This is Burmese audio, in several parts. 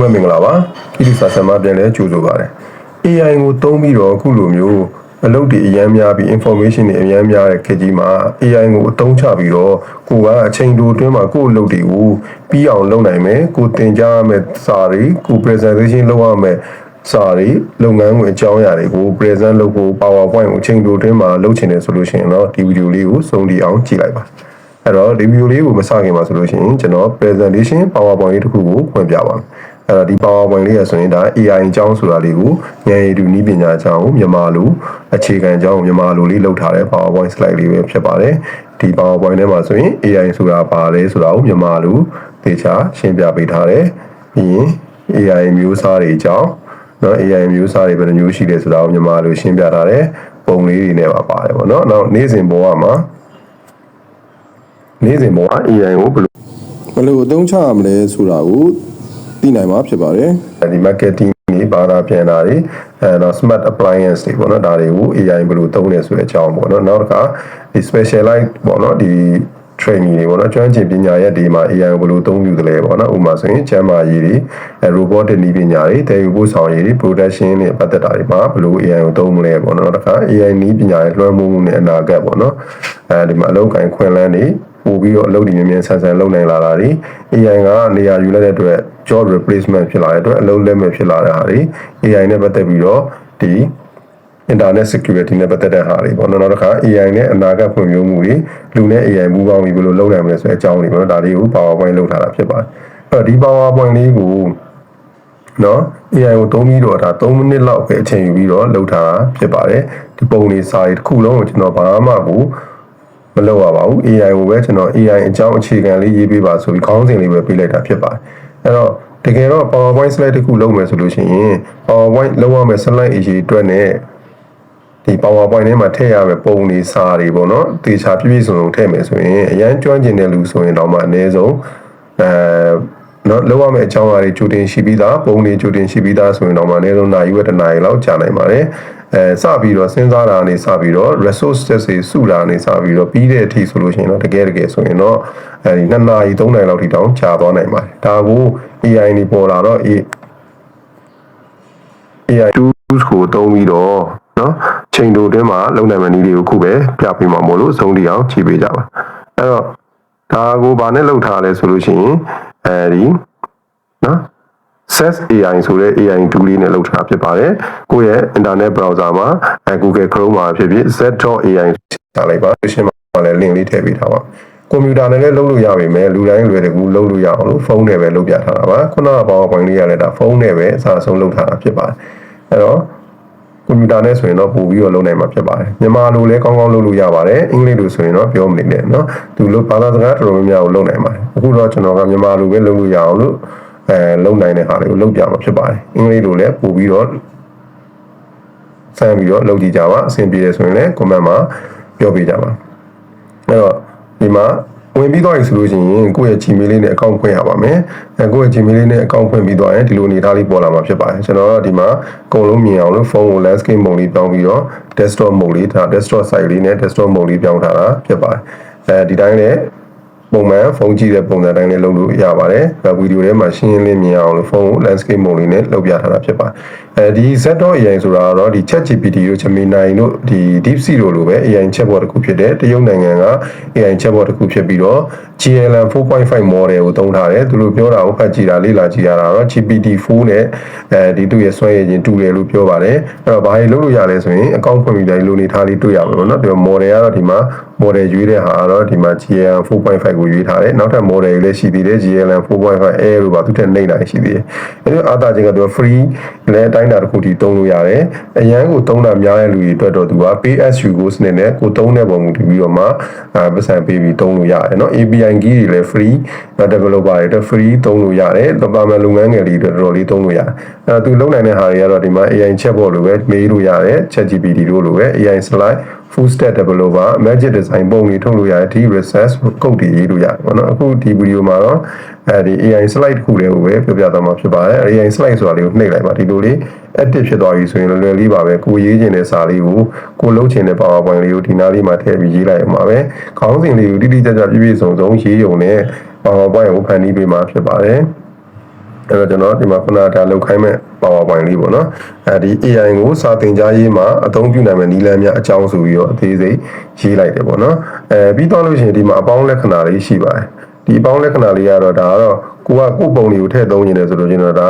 လုံးပဲမင်္ဂလာပါခိတိဆာဆမ်မပြန်လဲကြိုဆိုပါတယ် AI ကိုသုံးပြီးတော့အခုလိုမျိုးအလုပ်တွေအများများပြီး information တွေအများများတဲ့ခေတ်ကြီးမှာ AI ကိုအသုံးချပြီးတော့ကိုကအချိန်တိုအတွင်းမှာကိုယ့်အလုပ်တွေကိုပြီးအောင်လုပ်နိုင်မယ်ကိုသင်ကြားရမယ့်စာတွေကို presentation လုပ်ရမယ့်စာတွေလုပ်ငန်းဝင်အကြောင်းအရာတွေကို present လုပ်ဖို့ PowerPoint ကိုအချိန်တိုအတွင်းမှာလုပ်ချင်တယ်ဆိုလို့ရှိရင်တော့ဒီဗီဒီယိုလေးကိုစုံဒီအောင်ကြည့်လိုက်ပါအဲ့တော့ဒီဗီဒီယိုလေးကိုမစခင်ပါဆိုလို့ရှိရင်ကျွန်တော် presentation PowerPoint လေးတစ်ခုကိုဖွင့်ပြပါမယ် အဲ့တော့ဒီ PowerPoint လေးရဆိုရင်ဒါ AI အကြောင်းဆိုတာလေးကိုဉာဏ်ရည်တူနည်းပညာအကြောင်းကိုမြန်မာလိုအခြေခံအကြောင်းကိုမြန်မာလိုလေးလုပ်ထားတဲ့ PowerPoint slide လေးပဲဖြစ်ပါတယ်ဒီ PowerPoint ထဲမှာဆိုရင် AI ဆိုတာဘာလဲဆိုတာကိုမြန်မာလိုသေချာရှင်းပြပေးထားတယ်ပြီးရင် AI မျိုးစားတွေအကြောင်းနော် AI မျိုးစားတွေဘယ်လိုမျိုးရှိလဲဆိုတာကိုမြန်မာလိုရှင်းပြထားတယ်ပုံလေးတွေနဲ့ပါပါတယ်ပေါ့နော်နောက်နေ့စဉ်ဘဝမှာနေ့စဉ်ဘဝ AI ကိုဘယ်လိုဘယ်လိုအသုံးချရမလဲဆိုတာကို သိနိုင်မှာဖြစ်ပါတယ်ဒီ marketing တွေဘာသာပြန်တာတွေအဲတော့ smart appliance တွေပေါ့နော်ဒါတွေကို AI ဘယ်လိုသုံးလဲဆိုတဲ့အကြောင်းပေါ့နော်နောက်တစ်ခါဒီ specialize ပေါ့နော်ဒီ training တွေပေါ့နော်ကျွမ်းကျင်ပညာရပ်တွေမှာ AI ကိုဘယ်လိုသုံးယူသလဲပေါ့နော်ဥပမာဆိုရင်ကျန်းမာရေးတွေအဲ robotic နည်းပညာတွေတည်ယူဖို့ဆောင်ရည်တွေ production တွေပတ်သက်တာတွေမှာဘယ်လို AI ကိုသုံးမလဲပေါ့နော်နောက်တစ်ခါ AI နည်းပညာရဲ့လွှမ်းမိုးမှုနဲ့အနာဂတ်ပေါ့နော်အဲဒီမှာအလောက်ကိုင်ခွင့်လန်းတွေ ပို့ပြီးတော့အလုပ်တွေမြင်မြန်ဆန်ဆန်လုပ်နိုင်လာတာတွေ AI ကနေရာယူလိုက်တဲ့အတွက် job replacement ဖြစ်လာတဲ့အတွက်အလုပ်လက်မဲ့ဖြစ်လာတဲ့ဟာတွေ AI နဲ့ပတ်သက်ပြီးတော့ဒီ internet security နဲ့ပတ်သက်တဲ့ဟာတွေပေါ့နော်နောက်တစ်ခါ AI နဲ့အနာဂတ်ဖွံ့ဖြိုးမှုတွေလူနဲ့ AI ပူးပေါင်းပြီးဘယ်လိုလုပ်နိုင်မလဲဆိုတဲ့အကြောင်းတွေပေါ့နော်ဒါလေးကို PowerPoint လုပ်ထားတာဖြစ်ပါတယ်အဲ့တော့ဒီ PowerPoint လေးကိုနော် AI ကိုသုံးပြီးတော့ဒါ3မိနစ်လောက်ပဲအချိန်ယူပြီးတော့လုပ်ထားတာဖြစ်ပါတယ်ဒီပုံလေးစာရီတစ်ခုလုံးကိုကျွန်တော်ဘာမှကို မလုပ်ရပါဘူး AI ကိုပဲကျွန်တော် AI အကြောင်းအခြေခံလေးရေးပေးပါဆိုပြီးခေါင်းစဉ်လေးပဲပေးလိုက်တာဖြစ်ပါတယ်အဲ့တော့တကယ်တော့ PowerPoint slide တစ်ခုလုပ်မယ်ဆိုလို့ရှိရင် PowerPoint လုပ်ရမယ့် slide အရေးအတွက်နဲ့ဒီ PowerPoint ထဲမှာထည့်ရမယ့်ပုံတွေစာတွေပေါ့နော်တေချာပြည့်ပြည့်စုံစုံထည့်မယ်ဆိုရင်အရန်ကျွမ်းကျင်တဲ့လူဆိုရင်တော့မှအနည်းဆုံးအဲ နော်လောက်ရမယ့်အကြောင်းအရာတွေကြိုတင်ရှိပြီးသားပုံတွေကြိုတင်ရှိပြီးသားဆိုရင်တော့မှအနည်းဆုံးနိုင်ရွက်တစ်နိုင်လောက်ကြာနိုင်ပါတယ်အဲစပြီးတော့စဉ်းစားတာနေစပြီးတော့ resource တွေစုတာနေစပြီးတော့ပြီးတဲ့အထိဆိုလို့ရှိရင်တော့တကယ်တကယ်ဆိုရင်တော့အဲဒီ2နာရီ3နာရီလောက်ထိတောင်ကြာသွားနိုင်ပါတယ်ဒါကို AI နေပေါ်လာတော့ AI tools ကိုသုံးပြီးတော့နော်ချိန်တိုအတွင်းမှာလုံနိုင်မယ့်နည်းတွေကိုခုပဲပြပေးမှာမို့လို့သုံးတီအောင်ကြည့်ပေးကြပါအဲ့တော့ဒါကိုဗာနဲ့လောက်ထားလဲဆိုလို့ရှိရင် အဲဒီနော် SES AI ဆိုတဲ့ AI tool လေးနဲ့လုပ်ထားဖြစ်ပါတယ်။ကိုယ့်ရဲ့ internet browser မှာအဲ Google Chrome မှာဖြစ်ဖြစ် z.ai ထားလိုက်ပါ။ description မှာလည်း link လေးထည့်ပေးထားပါ။ကွန်ပျူတာနဲ့လည်းလုပ်လို့ရပါမယ်။လူတိုင်းလွယ်တကူလုပ်လို့ရအောင်လို့ဖုန်းနဲ့ပဲလုပ်ပြထားတာပါ။ခုနက PowerPoint လေးရလည်းဒါဖုန်းနဲ့ပဲအစားဆုံးလုပ်ထားတာဖြစ်ပါတယ်။အဲတော့ ကွန်ပျူတာနဲ့ဆိုရင်တော့ပို့ပြီးတော့လုပ်နိုင်မှာဖြစ်ပါတယ်မြန်မာလိုလည်းကောင်းကောင်းလုပ်လို့ရပါတယ်အင်္ဂလိပ်လိုဆိုရင်တော့ပြောမနေနဲ့เนาะသူလို့ဘာသာစကားတော်တော်များများကိုလုပ်နိုင်ပါတယ်အခုတော့ကျွန်တော်ကမြန်မာလိုပဲလုပ်လို့ရအောင်လို့အဲလုံနိုင်တဲ့ဟာတွေကိုလုံပြမှာဖြစ်ပါတယ်အင်္ဂလိပ်လိုလည်းပို့ပြီးတော့စမ်းပြီးတော့လုပ်ကြည့်ကြပါအဆင်ပြေတယ်ဆိုရင်လည်း comment မှာပြောပြကြပါအဲ့တော့ဒီမှာ ဝင်ပြီးတော့ရဆိုလို့ရှိရင်ကိုယ့်ရဲ့ Gmail လေးနဲ့ account ဖွင့်ရပါမယ်အဲကိုယ့်ရဲ့ Gmail လေးနဲ့ account ဖွင့်ပြီးတော့ရင်ဒီလိုအနေထားလေးပေါ်လာမှာဖြစ်ပါတယ်ကျွန်တော်ကဒီမှာအကုန်လုံးမြင်အောင်လို့ဖုန်းကို landscape mode လေးပြောင်းပြီးတော့ desktop mode လေးဒါ desktop site လေးနဲ့ desktop mode လေးပြောင်းထားတာဖြစ်ပါတယ်အဲဒီတိုင်းလည်း ပုံမှန်ဖုန်းကြည့်တဲ့ပုံစံတိုင်းလေးလုပ်လို့ရပါတယ်။ဗီဒီယိုထဲမှာရှင်းရှင်းလင်းမြင်အောင်လို့ဖုန်းကို landscape mode လေးနဲ့လုပ်ပြထားတာဖြစ်ပါတယ်။အဲဒီ Z.AI ဆိုတာတော့ဒီ ChatGPT တို့ Gemini တို့ဒီ DeepSeek တို့လိုပဲ AI chatbot တစ်ခုဖြစ်တဲ့တရုတ်နိုင်ငံက AI chatbot တစ်ခုဖြစ်ပြီးတော့ GLM 4.5 model ကိုသုံးထားတယ်။သူတို့ပြောတာကိုဖတ်ကြည့်တာလေ့လာကြည့်ရတာတော့ GPT-4 နဲ့အဲဒီသူ့ရဲ့စွမ်းရည်ချင်းတူတယ်လို့ပြောပါတယ်။အဲ့တော့ဘာတွေလုပ်လို့ရလဲဆိုရင်အကောင့်ဖွင့်ပြီးတိုင်းလိုနေထားလေးတွေ့ရမှာပေါ့နော်။ဒီ model ကတော့ဒီမှာ model ရွေးတဲ့ဟာကတော့ဒီမှာ GLM 4.5ကိုရွေးထားတယ်နောက်ထပ် model တွေလည်းရှိသေးတယ် GLM 4.5 Air လို့ပါသူတက်နှိမ့်တာရှိသေးတယ်အဲဒီအားသာချင်းကသူ free လည်းအတိုင်းတာတစ်ခုထိသုံးလို့ရတယ်အရန်ကိုသုံးတာများတဲ့လူတွေအတွက်တော့သူက PSU ကိုစနစ်နဲ့ကိုသုံးတဲ့ပုံမူတည်ပြီးတော့မှအဲပတ်စံပေးပြီးသုံးလို့ရတယ်เนาะ API key တွေလည်း free developer တွေအတွက် free သုံးလို့ရတယ်တပါမယ်လုပ်ငန်းငယ်တွေအတွက်တော်တော်လေးသုံးလို့ရတယ်အဲသူလုံနိုင်တဲ့ဟာတွေကတော့ဒီမှာ AI chatbot လိုပဲမေးလို့ရတယ် ChatGPT တို့လိုပဲ AI slide full stack developer magic design ပုံတွေထုတ်လို့ရတယ်ဒီ research ကုတ်တွေရေးလို့ရတယ်ပေါ့နော်အခုဒီဗီဒီယိုမှာတော့အဲဒီ AI slide တစ်ခုလေးကိုပဲပြောပြသွားမှာဖြစ်ပါတယ် AI slide ဆိုတာလေးကိုနှိပ်လိုက်ပါဒီလိုလေး active ဖြစ်သွားပြီဆိုရင်လွယ်လွယ်လေးပါပဲကိုရေးခြင်းတဲ့စာလေးကိုကိုလုံးချင်တဲ့ PowerPoint လေးကိုဒီနားလေးမှာထည့်ပြီးရေးလိုက်အောင်ပါပဲခေါင်းစဉ်လေးကိုတိတိကျကျပြည့်ပြည့်စုံစုံရေးုံနဲ့ PowerPoint ကိုဖန်တီးပေးမှာဖြစ်ပါတယ် အဲ့တော့ကျွန်တော်ဒီမှာခုနကဒါလောက်ခိုင်းမဲ့ PowerPoint လေးပေါ့နော်အဲဒီ AI ကိုစာသင်ကြားရေးမှာအသုံးပြုနိုင်မယ့်နည်းလမ်းများအကြောင်းဆိုပြီးတော့အသေးစိတ်ရေးလိုက်တယ်ပေါ့နော်အဲပြီးတော့လို့ရှိရင်ဒီမှာအပေါင်းလက္ခဏာလေးရှိပါတယ်ဒီအပေါင်းလက္ခဏာလေးကတော့ဒါကတော့ကိုကကိုယ်ပုံတွေကိုထည့်သုံးနေတယ်ဆိုလို့ကျွန်တော်ဒါ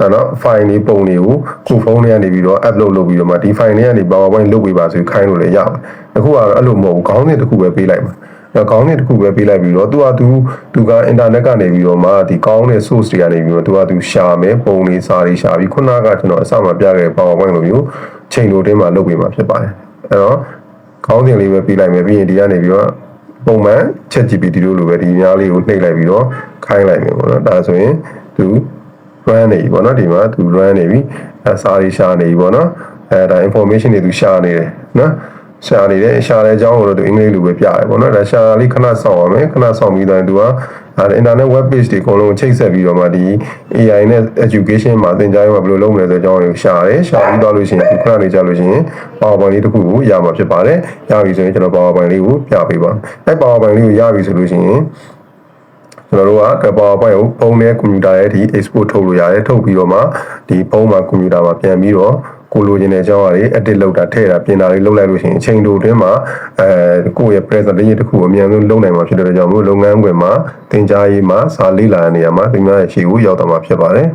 အဲ့တော့ file လေးပုံတွေကိုကိုဖုန်းထဲကနေပြီးတော့ upload လုပ်ပြီးတော့မှဒီ file လေးကနေ PowerPoint လုပ်ပေးပါဆိုခိုင်းလို့လည်းရတယ်။အခုကတော့အဲ့လိုမဟုတ်ဘူးခေါင်းစဉ်တစ်ခုပဲပေးလိုက်မှာ။အဲ့ ခေါင်းစဉ်တစ်ခုပဲပေးလိုက်ပြီးတော့သူကသူသူကအင်တာနက်ကနေပြီးတော့မှဒီကောင်းတဲ့ source တွေကနေပြီးတော့သူကသူရှာမယ်ပုံလေးစာတွေရှာပြီးခုနကကျွန်တော်အစမှပြခဲ့ PowerPoint လိုမျိုးချိန်လိုတင်းမှာလုပ်ပေးမှာဖြစ်ပါတယ်။အဲ့တော့ခေါင်းစဉ်လေးပဲပေးလိုက်မယ်ပြီးရင်ဒီကနေပြီးတော့ပုံမှန် ChatGPT တို့လိုပဲဒီများလေးကိုနှိပ်လိုက်ပြီးတော့ခိုင်းလိုက်မယ်ပေါ့နော်။ဒါဆိုရင်သူ run နေပြီပေါ့နော်ဒီမှာသူ run နေပြီအဲစာတွေရှာနေပြီပေါ့နော်အဲဒါ information တွေသူရှာနေတယ်နော် ရှာနေတယ်ရှာတဲ့အကြောင်းကိုတော့သူအင်္ဂလိပ်လိုပဲပြရတယ်ပေါ့နော်ဒါရှာလေးခဏစောင့်ရမယ်ခဏစောင့်ပြီးတော့သူကအဲ internet web page တွေအကုန်လုံးချိတ်ဆက်ပြီးတော့မှဒီ AI နဲ့ education မှာသင်ကြားရေးမှာဘယ်လိုလုပ်မလဲဆိုတဲ့အကြောင်းကိုရှာတယ်ရှာပြီးတော့လို့ရှိရင်ဒီခဏနေကြလို့ရှိရင် PowerPoint လေးတစ်ခုကိုရမှာဖြစ်ပါတယ်ရပြီဆိုရင်ကျွန်တော် PowerPoint လေးကိုပြပေးပါအဲ PowerPoint လေးကိုရပြီဆိုလို့ရှိရင်ကျွန်တော်တို့က PowerPoint ကိုပုံနဲ့ကွန်ပျူတာရဲ့ဒီ export ထုတ်လို့ရတယ်ထုတ်ပြီးတော့မှဒီပုံမှာကွန်ပျူတာမှာပြန်ပြီးတော့ ကိုလိုချင်တဲ့အကြောင်းအရာတွေ edit လုပ်တာထည့်တာပြင်တာတွေလုပ်လိုက်လို့ရှိရင်အချိန်တိုအတွင်းမှာအဲကိုယ့်ရဲ့ presentation တစ်ခုကိုအမြန်ဆုံးလုပ်နိုင်မှာဖြစ်တဲ့ကြောင့်မို့လုပ်ငန်းခွင်မှာသင်ကြားရေးမှာစာလေ့လာတဲ့နေရာမှာသင်ကြားရဲ့ရှေ့ကိုရောက်တော့မှာဖြစ်ပါတယ်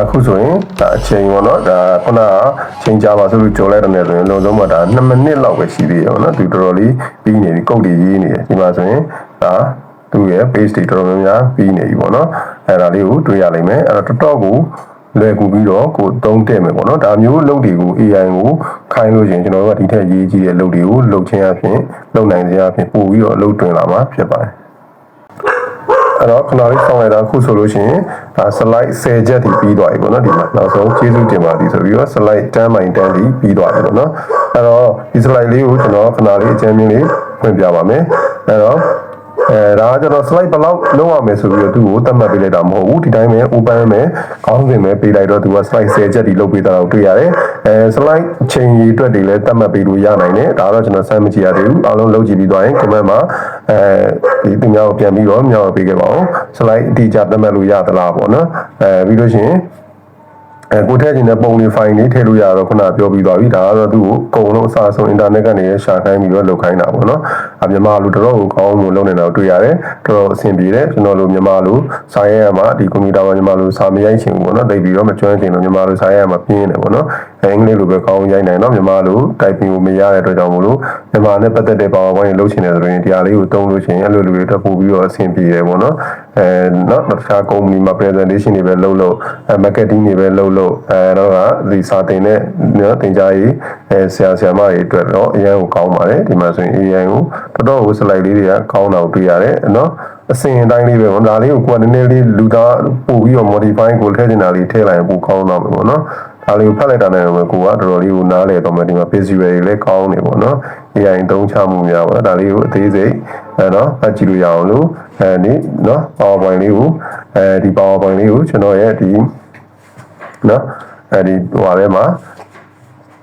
အခုဆိုရင်ဒါအချိန်ပေါ့နော်ဒါခုနကချိန်ကြပါဆိုလို့ကြော်လိုက်တဲ့နေဆိုရင်လုံဆုံးမှာဒါ2မိနစ်လောက်ပဲရှိသေးတယ်ပေါ့နော်သူတော်တော်လေးပြီးနေပြီကုတ်တွေရေးနေတယ်ဒီမှာဆိုရင်ဒါသူ့ရဲ့ page တွေတော်တော်များများပြီးနေပြီပေါ့နော်အဲ့ဒါလေးကိုတွေ့ရလိမ့်မယ်အဲ့တော့တော်တော်ကိုလွယ်ကူပြီးတော့ကိုသုံးတဲ့မယ်ပေါ့နော်ဒါမျိုးလုပ်တွေကို AI ကိုခိုင်းလို့ရှိရင်ကျွန်တော်တို့ကဒီထက်ရေးကြီးတဲ့လုပ်တွေကိုလုပ်ချင်းအပြင်လုပ်နိုင်ခြင်းအပြင်ပို့ပြီးတော့အလုပ်တွင်လာမှာဖြစ်ပါတယ် အဲ့တော့ခဏလေးဆောင်းလိုက်တာအခုဆိုလို့ရှိရင်ဒါ slide 10ချက်ထိပြီးသွားပြီပေါ့နော်ဒီမှာနောက်ဆုံးကျေးဇူးတင်ပါသည်ဆိုပြီးတော့ slide 10 by 10ထိပြီးသွားပြီပေါ့နော်အဲ့တော့ဒီ slide လေးကိုကျွန်တော်ခဏလေးအကျဉ်းမြင့်လေးဖွင့်ပြပါမယ်အဲ့တော့ အဲဒါကကျွန်တော် slide ဘယ်လောက်လုံးရမယ်ဆိုပြီးတော့သူ့ကိုသတ်မှတ်ပေးလိုက်တာမဟုတ်ဘူးဒီတိုင်းပဲ open မယ်ခေါင်းစဉ်ပဲပေးလိုက်တော့သူက slide 10ချက်ထိလုပ်ပေးတာကိုတွေ့ရတယ်အဲ slide ချိန်ကြီးအတွက်တွေလည်းသတ်မှတ်ပေးလို့ရနိုင်တယ်ဒါတော့ကျွန်တော်စမ်းမကြည့်ရသေးဘူးအားလုံးလုပ်ကြည့်ပြီးသွားရင် comment မှာအဲဒီသူများကိုပြန်ပြီးတော့မျှော်ပေးခဲ့ပါအောင် slide အတိအကျသတ်မှတ်လို့ရသလားပေါ့နော်အဲပြီးလို့ရှိရင် အဲကိုထည့်ခြင်းတဲ့ပုံလေး file လေးထည့်လို့ရတော့ခုနပြောပြီးသွားပြီဒါကတော့သူ့ကိုအကုန်လုံးအစားဆုံး internet ကနေရှာခိုင်းပြီးတော့လုပ်ခိုင်းတာပေါ့နော်အမြန်မာလူတော်တော်ကိုကောင်းလို့လုပ်နေတာကိုတွေ့ရတယ်တော်တော်အဆင်ပြေတယ်ကျွန်တော်တို့မြန်မာလူစာရဲရမှာဒီကွန်ပျူတာမှာမြန်မာလူစာမရိုက်ချင်ဘူးပေါ့နော်သိပြီးတော့မကျွမ်းချင်လို့မြန်မာလူစာရဲရမှာပြင်းနေပေါ့နော်အဲအင်္ဂလိပ်လိုပဲကောင်းရိုက်နိုင်တော့မြန်မာလူ typing ကိုမရတဲ့အတွက်ကြောင့်မို့လို့မြန်မာနဲ့ပတ်သက်တဲ့ PowerPoint လုပ်ချင်တယ်ဆိုရင်ဒီဟာလေးကိုသုံးလို့ရှိရင်အဲ့လိုလူတွေတက်ပို့ပြီးတော့အဆင်ပြေတယ်ပေါ့နော် အဲနော်တခြား company မှာ presentation တွေပဲလုပ်လို့အဲ marketing တွေပဲလုပ်လို့အဲတော့ကဒီစာတင်တဲ့နော်တင်ကြားရေးအဲဆရာဆရာမတွေအတွက်တော့အရင်ကိုကောင်းပါတယ်ဒီမှာဆိုရင် AI ကိုတော်တော်ကို slide လေးတွေကကောင်းတာကိုတွေ့ရတယ်နော်အစင်အတိုင်းလေးပဲပေါ့ဒါလေးကိုကိုယ်ကနည်းနည်းလေးလူသားပို့ပြီးတော့ modify ကိုထည့်နေတာလေးထည့်လိုက်ရင်ပိုကောင်းတော့မှာပေါ့နော်ဒါလေးကိုဖတ်လိုက်တာနဲ့ပဲကိုကတော်တော်လေးကိုနားလေတော့မှဒီမှာ visual တွေလည်းကောင်းနေပေါ့နော် AI သုံးချမှုများပေါ့ဒါလေးကိုအသေးစိတ်အဲနော်ဖတ်ကြည့်လို့ရအောင်လို့ အဲဒီနော် PowerPoint လေးကိုအဲဒီ PowerPoint လေးကိုကျွန်တော်ရဲ့ဒီနော်အဲဒီဟိုဟာထဲမှာ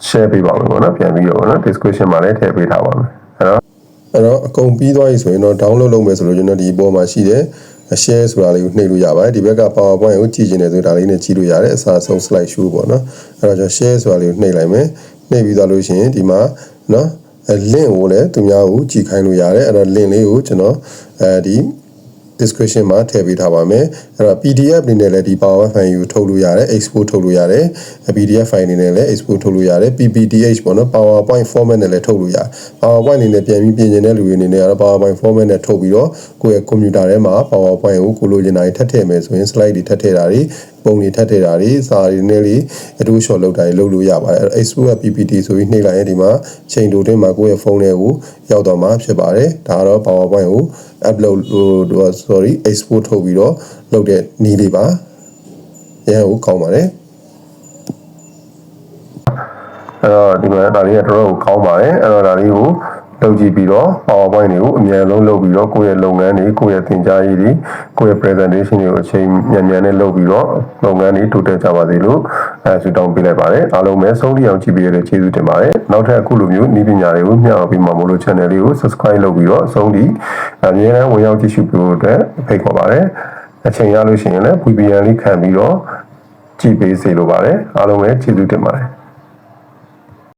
share ပေးပါမယ်ပေါ့နော်ပြန်ပြီးတော့ပေါ့နော် description မှာလည်းထည့်ပေးထားပါမယ်အဲတော့အဲ့တော့အကုန်ပြီးသွားပြီဆိုရင်တော့ download လုပ်မယ်ဆိုလို့ကျွန်တော်ဒီအပေါ်မှာရှိတယ် share ဆိုတာလေးကိုနှိပ်လို့ရပါတယ်ဒီဘက်က PowerPoint ကိုကြည့်ချင်တယ်ဆိုဒါလေးနဲ့ကြည့်လို့ရတယ်အစားဆုံး slide show ပေါ့နော်အဲ့တော့ကျွန်တော် share ဆိုတာလေးကိုနှိပ်လိုက်မယ်နှိပ်ပြီးသွားလို့ရှိရင်ဒီမှာနော်အဲ link ကိုလည်းသူများကိုကြည့်ခိုင်းလို့ရတယ်အဲ့တော့ link လေးကိုကျွန်တော်အဲဒီ description မှာထည့်ပေးထားပါမယ်အဲ့တော့ PDF အနေနဲ့လည်းဒီ Power File ကိုထုတ်လို့ရတယ် export ထုတ်လို့ရတယ် PDF file အနေနဲ့လည်း export ထုတ်လို့ရတယ် PPTH ပေါ့နော် PowerPoint format နဲ့လည်းထုတ်လို့ရတယ် PowerPoint အနေနဲ့ပြန်ပြီးပြင်ကျင်တဲ့လူတွေအနေနဲ့ကတော့ PowerPoint format နဲ့ထုတ်ပြီးတော့ကိုယ့်ရဲ့ computer ထဲမှာ PowerPoint ကိုကိုလိုချင်တာတွေထပ်ထည့်မယ်ဆိုရင် slide တွေထပ်ထည့်တာတွေပုံတွေထပ်ထည့်တာတွေစာတွေနည်းလေးအတူရှော့လုပ်တာတွေလုပ်လို့ရပါတယ်အဲ့ export PPT ဆိုပြီးနှိပ်လိုက်ရင်ဒီမှာချိန်တိုတွင်းမှာကိုယ့်ရဲ့ဖုန်းထဲကိုရောက်တော့မှာဖြစ်ပါတယ်ဒါကတော့ PowerPoint ကို upload ဟို sorry export ထုတ်ပြီးတော့လုပ်တဲ့နည်းလေးပါရဟိုကောင်းပါတယ်အဲ့တော့ဒီမှာဒါလေးကတော်တော်ကိုကောင်းပါတယ်အဲ့တော့ဒါလေးကို လုပ်ကြည့်ပြီးတော့ PowerPoint တွေကိုအမြန်ဆုံးလုပ်ပြီးတော့ကိုယ့်ရဲ့လုပ်ငန်းတွေကိုယ့်ရဲ့သင်ကြားရေးတွေကိုယ့်ရဲ့ presentation တွေကိုအချိန်မြန်မြန်နဲ့လုပ်ပြီးတော့လုပ်ငန်းတွေတိုးတက်ကြပါစေလို့အဲဆုတောင်းပေးလိုက်ပါတယ်အားလုံးပဲဆုံးဖြတ်အောင်ကြည့်ပေးရတဲ့ကျေးဇူးတင်ပါတယ်နောက်ထပ်အခုလိုမျိုးဤပညာတွေကိုမျှဝေပေးမှာမို့လို့ channel လေးကို subscribe လုပ်ပြီးတော့အဆုံးထိအမြဲတမ်းဝင်ရောက်ကြည့်ရှုပေးဖို့အတွက်ဖိတ်ခေါ်ပါတယ်အချိန်ရလို့ရှိရင်လည်း VPN လေးခံပြီးတော့ကြည့်ပေးစေလိုပါတယ်အားလုံးပဲကျေးဇူးတင်ပါတယ်